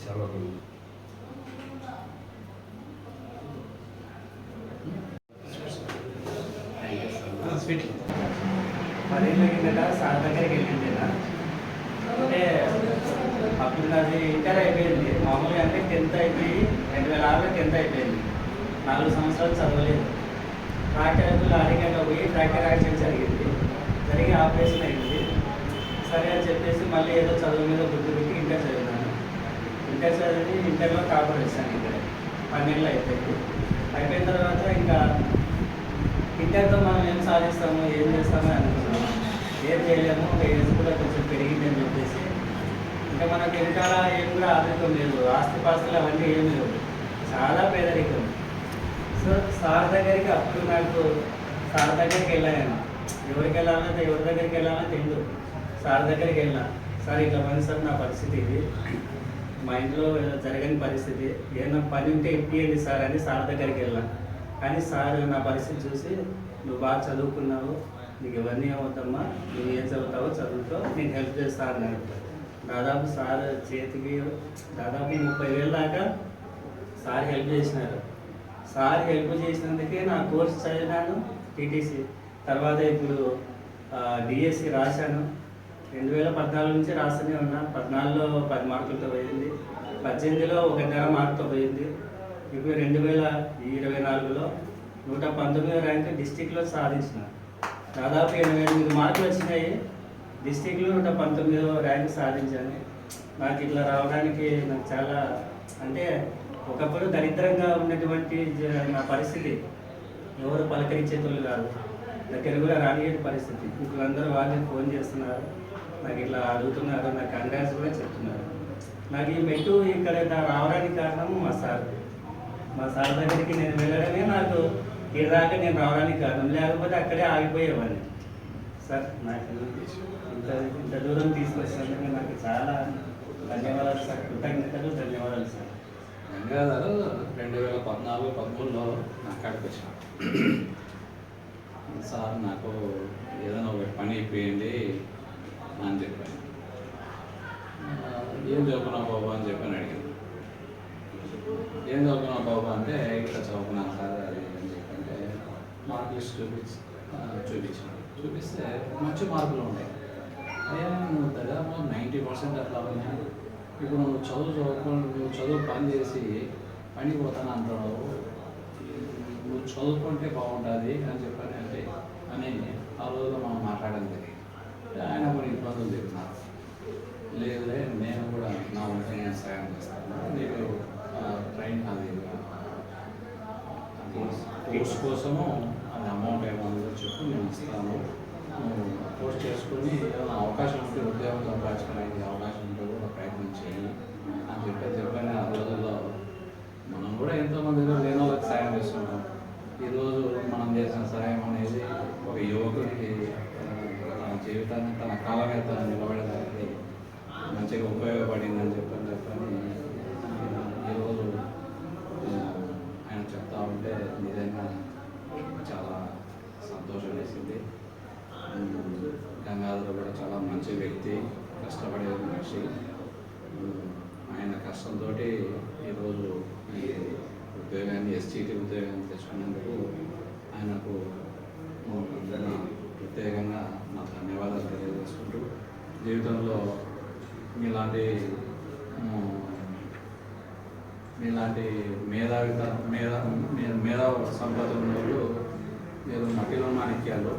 సెలవు స్వీట్ పదేళ్ళ కిందట సార్ దగ్గరికి వెళ్ళిండేనా అంటే అప్పుడు నాది ఇంటర్ అయిపోయింది. మామూలుగా అంటే టెన్త్ అయిపోయి రెండు వేల ఆరులో టెన్త్ అయిపోయింది. నాలుగు సంవత్సరాలు చదవలేదు. ట్రాక్టర్ లారీగా పోయి ట్రాక్టర్ యాక్సిడెంట్ జరిగింది జరిగి ఆపరేషన్ అయింది సరే అని చెప్పేసి మళ్ళీ ఏదో చదువు మీద గుర్తు పెట్టి ఇంటర్ చదివినాను ఇంటర్ చదివి ఇంటర్లో టాపర్ వచ్చాను ఇక్కడ. పన్నెండులో అయిపోయింది. అయిపోయిన తర్వాత ఇంకా ఇంటర్తో మనం ఏం సాధిస్తాము ఏం చేస్తామో అనుకున్నాము ఏం చేయలేము ఒక ఏజ్ కూడా కొంచెం పెరిగింది అని చెప్పేసి. ఇంకా మనకు వెనకాల ఏం కూడా ఆర్థికం లేదు. ఆస్తిపాస్తులు అవన్నీ ఏం లేవు. చాలా పేదరికం. సో సార్ దగ్గరికి అప్పుడు నాకు సార్ దగ్గరికి వెళ్ళాను. ఎవరికి వెళ్ళాలో ఎవరి దగ్గరికి వెళ్ళాలో తెలియదు సార్ దగ్గరికి వెళ్ళినా. సార్ ఇట్లా మంది సార్ నా పరిస్థితి ఇది. మా ఇంట్లో జరగని పరిస్థితి. ఏదైనా పని ఉంటే ఇప్పియండి సార్ అని సార్ దగ్గరికి వెళ్ళాను కానీ సార్ నా పరిస్థితి చూసి నువ్వు బాగా చదువుకున్నావు నీకు ఇవన్నీ అవుతామ్మా నువ్వు ఏం చదువుతావో చదువుతో నేను హెల్ప్ చేస్తా అన్నాడు. దాదాపు సార్ చేతికి దాదాపు ముప్పై వేలు దాకా సార్ హెల్ప్ చేసినారు. సార్ హెల్ప్ చేసినందుకే నా కోర్స్ చదివినాను టీటీసీ. తర్వాత ఇప్పుడు డిఎస్సి రాశాను. రెండు వేల పద్నాలుగు నుంచి రాస్తూనే ఉన్నా. పద్నాలుగులో పది మార్కులతో పోయింది. పద్దెనిమిదిలో ఒకటిన్నర మార్కుతో పోయింది. ఇప్పుడు రెండు వేల ఇరవై నాలుగులో నూట పంతొమ్మిదో ర్యాంక్ డిస్టిక్లో సాధించిన. దాదాపు ఎనభై ఎనిమిది మార్కులు వచ్చినాయి. డిస్టిక్లో నూట పంతొమ్మిదో ర్యాంక్ సాధించాను. నాకు ఇట్లా రావడానికి నాకు చాలా అంటే ఒకప్పుడు దరిద్రంగా ఉన్నటువంటి నా పరిస్థితి. ఎవరు పలకరించేతోళ్ళు కాదు. దగ్గర కూడా రాని పరిస్థితి. ఇప్పుడు అందరూ వాళ్ళే ఫోన్ చేస్తున్నారు. నాకు ఇట్లా అడుగుతున్నారు నాకు అన్యాసంగా కూడా చెప్తున్నారు. నాకు ఈ మెట్టు ఇక్కడ రావడానికి కారణం మా సార్. మా సార్ దగ్గరికి నేను వెళ్ళడమే నాకు ఈ నేను రావడానికి కారణం. లేకపోతే అక్కడే ఆగిపోయేవాడిని. సార్ నాకు ఇంత ఇంత దూరం తీసుకొచ్చినందుకు నాకు చాలా ధన్యవాదాలు సార్. కృతజ్ఞతలు ధన్యవాదాలు సార్. గంగాధర్ రెండు వేల పద్నాలుగు పదమూడులో నాకు కాడికి వచ్చిన. సార్ నాకు ఏదైనా ఒక పని ఇప్పియండి అని చెప్పాను ఆ, ఏం చదువుకున్నావు బాబు అని చెప్పని అడిగాను ఏం చదువుకున్నావు బాబు అంటే ఇట్లా చదువుకున్నాను సార్ అది అని చెప్పంటే టెస్ట్ చూపించి చూపించాను చూపిస్తే మంచి మార్కులు ఉంటాయి అయ్యా నువ్వు దాదాపు నైంటీ పర్సెంట్ అట్లా ఉన్నాయి ఇప్పుడు నువ్వు చదువు చదువుకొని నువ్వు చదువు పని చేసి పనికి పోతాను అంటావు నువ్వు చదువుకుంటే బాగుంటుంది అని చెప్పని అంటే అని ఆ రోజులో మనం మాట్లాడడం జరిగింది. ఆయన కొన్ని ఇబ్బందులు చెప్పినారు లేదులే నేను కూడా నా వంట నేను సాయం చేస్తాను. నీకు ట్రైన్ అది కోర్స్ కోసము అమౌంట్ ఏమో చెప్పు నేను ఇస్తాను. పోస్ట్ చేసుకుని ఏదైనా అవకాశం ఉంటే ఉద్యోగం సంపాదించడానికి అవకాశం ఉంటే కూడా ప్రయత్నం చేయి. అని చెప్పి చెప్పని ఆ రోజుల్లో మనం కూడా ఎంతోమంది లేని వాళ్ళకి సాయం చేస్తున్నాం ఈరోజు మనం చేసిన సాయం అనేది ఒక యువకుడికి తన జీవితాన్ని తన కాలం మీద తను నిలబడడానికి మంచిగా ఉపయోగపడిందని చెప్పని చెప్పని ఈరోజు ఆ, ఆయన చెప్తా ఉంటే నిజంగా చాలా సంతోషం వేసింది ఉమ్, గంగాధర్ కూడా చాలా మంచి వ్యక్తి కష్టపడే మనిషి. ఆయన కష్టంతో ఈరోజు ఈ ఉద్యోగాన్ని ఎస్టీటీ ఉద్యోగాన్ని తెచ్చుకున్నందుకు ఆయనకు ప్రత్యేకంగా నా ధన్యవాదాలు తెలియజేసుకుంటూ జీవితంలో మీలాంటి మీలాంటి మేధావిత మేధా మేధావ మేధా సంపద ఉన్న వాళ్ళు మీరు మట్టిలో మాణిక్యాలు